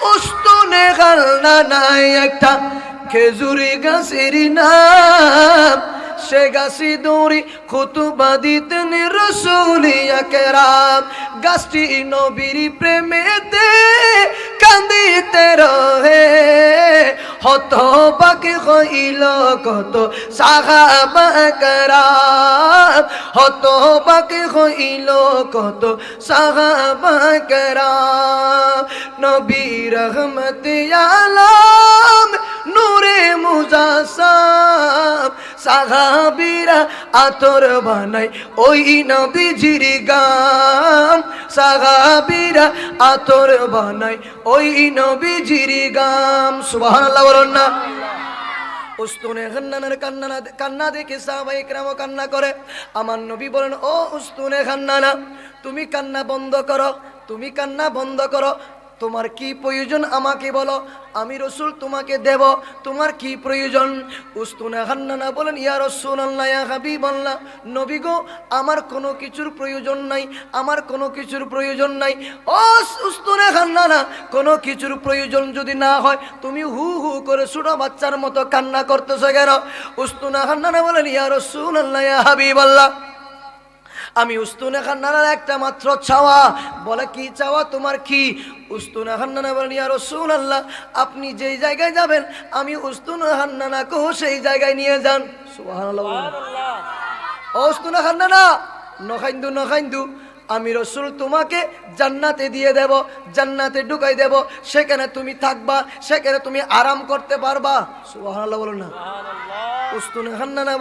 উস্তুনে গালনা নাই একটা খেজুরি গাছের নাম। সে গাছি দৌড়ি খুতুবা দিতেন রসুলিয়া কেরাম। গাছটি নবীর প্রেমেতে কান্দিতে রহে। হত বাকি হইল কত সাহাবা কেরাম হত বাকি হইল কত সাহাবা কেরাম নবী রহমত আলাম, নূরে মুজাসাম। সাহাবিরা আতর বানাই ওই নবীজির গাম সাহাবিরা আতর বানাই ওই নবীজির গাম সুবহানাল্লাহ বলুন না। উস্তুনে খান্নানের কান্না কান্না দেখে সাহাবাই কেরামও কান্না করে। আমার নবী বলেন, ও উস্তুনে খান্নানা, তুমি কান্না বন্ধ করো, তুমি কান্না বন্ধ করো তোমার কি প্রয়োজন আমাকে বলো? আমি রসুল তোমাকে দেব, তোমার কি প্রয়োজন? উস্তুনে খান্নানা বলেন, ইয়া রসুল আল্লাহ ইয়া হাবিব নবী গো, আমার কোনো কিছুর প্রয়োজন নাই, আমার কোনো কিছুর প্রয়োজন নাই। ও উস্তুনে খান্নানা কোনো কিছুর প্রয়োজন যদি না হয়, তুমি হু হু করে ছোট বাচ্চার মতো কান্না করতেছো কেন? উস্তুনা খান্নানা বলেন, ইয়া রসুল আল্লাহ হাবিব আল্লাহ আমি উস্তুনে খান্নানার একটা মাত্র চাওয়া। বলে কি চাওয়া তোমার কি? উস্তুনে খান্নানা বলেন ইয়া রসুল আল্লাহ আপনি যেই জায়গায় যাবেন আমি উস্তুনে খান্নানাকেও সেই জায়গায় নিয়ে যান। ও উস্তুনে খান্নানা নখাইন্দু নখাইন্দু আমি রসুল তোমাকে জান্নাতে দিয়ে দেব জান্নাতে ঢুকাই দেব। সেখানে তুমি থাকবা সেখানে তুমি আরাম করতে পারবা। সুবহানাল্লাহ বলো না। উস্তুনে খান্নানা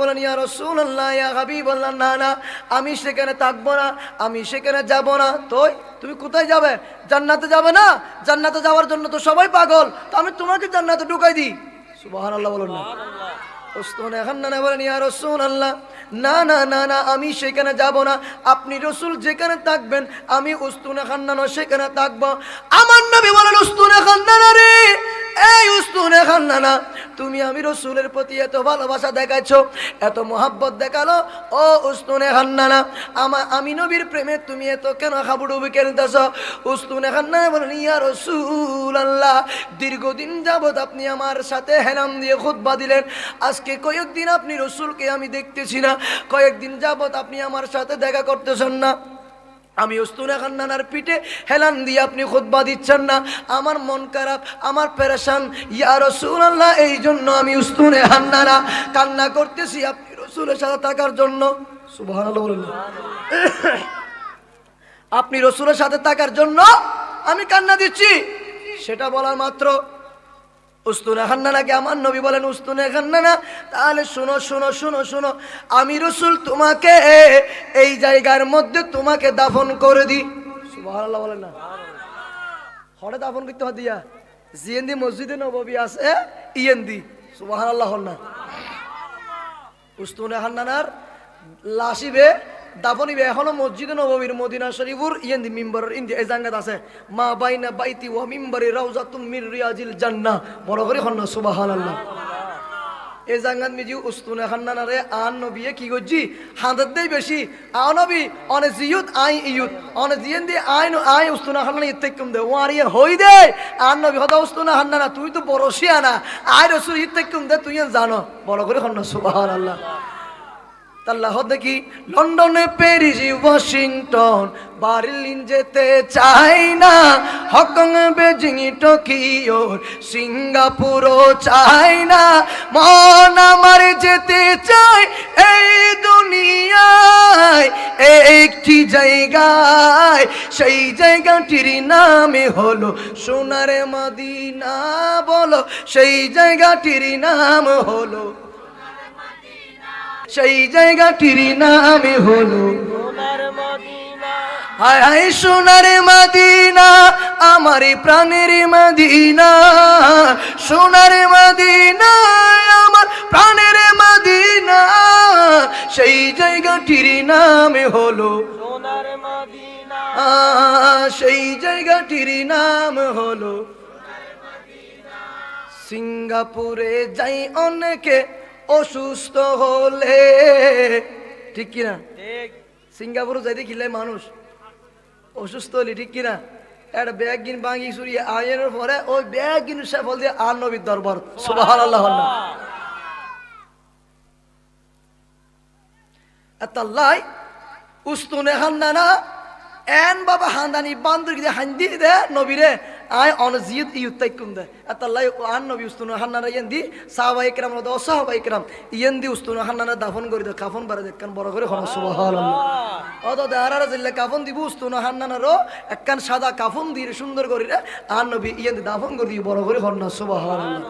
না না, আমি সেখানে থাকব না, আমি সেখানে যাব না। তোই তুমি কোথায় যাবে? জান্নাতে যাবে না? জান্নাতে যাওয়ার জন্য তো সবাই পাগল। তো আমি তোমাকে জান্নাতে ঢুকাই দিই। না। উস্তুনে খান্নানা বলেন রাসূলুল্লাহ, না না না না, আমি সেখানে যাব না। আপনি রসুল যেখানে থাকবেন, আমি উস্তুনে খান্নানো সেখানে থাকব। আমার নবী বলেন, উস্তুনে খান্নানা রে, এই উস্তুনে খান্নানা তুমি আমি রসুলের প্রতি এত ভালোবাসা দেখাচ্ছ এত মোহাব্বত দেখাল, ও উস্তুনে খান্নানা আমার আমি নবীর প্রেমে তুমি এত কেন হাবুডুবি খেলতেছ? উস্তুনে খান্নানা বলেন ইয়া রসুল আল্লাহ দীর্ঘদিন যাবৎ আপনি আমার সাথে হেলাম দিয়ে খুতবা দিলেন। আজকে কয়েকদিন আপনি রসুলকে আমি দেখতেছি না, কয়েকদিন যাবৎ আপনি আমার সাথে দেখা করতেছেন না। আমি উস্তুনে খান্নানার পিঠে হেলান দিয়ে আপনি খুতবা দিচ্ছেন না। আমার মন খারাপ, আমার পেরেশান। ইয়া রসুল আল্লাহ এই জন্য আমি উস্তুনে হান্নানা কান্না করতেছি আপনি রসুলের সাথে থাকার জন্য। আপনি রসুলের সাথে থাকার জন্য আমি কান্না দিচ্ছি। সেটা বলার মাত্র উস্তুনে খান্নানাকে আমার নবী বলেন, উস্তুনে খান্নানা তাহলে শুনো শুনো শুনো শুনো। আমি রসুল তোমাকে এই জায়গার মধ্যে তোমাকে দাফন করে দিই। সুবহানাল্লাহ বলেন না। হরে দাফন করতে হয় দিয়া। জিয়েন্দি মসজিদে নববী আছে ইয়েন্দি সুবহানাল্লাহ হল না। উস্তুনে খান্নানার লাশিবে দাফনিবে এখনও মসজিদে নববীর মদিনা শরীফুর ইয়েন্দি মিম্বরের ইন্দি এই জাঙ্গাত আছে মা বাইনা বাইতি ওয়া মিম্বরি রাউজাতুম মির রিয়াজিল জান্নাহ বড় করে হন না সুবহানাল্লাহ এই জাঙ্গাত মিজি উস্তুনে খান্নানারে আন নবিয়ে কি করছি হাঁদার দেই বেশি আও নবী অনে জিয়ুত আই ইয়ুত অনে জিয়েন দি আই আই উস্তুনা খান্নানা ইত্তে কম দে ওয়ারিয়ে হই দে আন নবী হদা উস্তুনা খান্নানা তুই তো বড় শিয়ানা আই রসুল ইত্তে কম দে তুই জানো বড় করে হন না সুবহানাল্লাহ আল্লাহ দেখি লন্ডনে, প্যারিস, ওয়াশিংটন, বার্লিন যেতে চাই না, হকং, বেজিং, টোকিও সিঙ্গাপুরও চাই না। মন আমার যেতে চাই এই দুনিয়ায়, একটি জায়গায়। সেই জায়গাটির নামে হলো সোনারে মদিনা, বলো। সেই জায়গাটির নাম হলো সেই জায়গাটির নামে হলো হায় হায় সোনার মাদিনা আমার প্রাণের মাদিনা। সোনার মাদিনা আমার প্রাণের মাদিনা। সেই জায়গাটির নামে হলো সেই জায়গাটির নাম হলো সিঙ্গাপুরে যাই অনেকে অসুস্থ হলে। ঠিক কিনা? সিঙ্গাপুরে যাইতে গেলে মানুষ। অসুস্থ হলে ঠিক কিনা? একটা ব্যাগ গিন ভাঙি চুরি আয়ের পরে ওই ব্যাগ গিন সফল দিয়ে আর নবীর দরবার। সুবাহ আল্লাহ এতাল্লাই উস্তুনে হান্দানা এন বাবা হান্দানি বান্দর গিয়ে হান্দি দে নবীরে। আয় অনজিয়ত ইউতাই দে এতাল্লাই আন নবী উস্তুনে হান্নানা ইয়েন দি সাহাবাই কিরাম নদ অসাহাবাই কিরাম ইয়েন দি উস্তুনে হান্নানা দাফন করে দে কাফন বারে দেখকান বড় করে হন সুবহানাল্লাহ। অত দেহারা জিল্লা কাফন দিব উস্তুনে হান্নানারও একখান সাদা কাফন দিয়ে সুন্দর করে রে আন নবী ইয়েন দি দাফন করে দি বড় করে হন সুবহানাল্লাহ।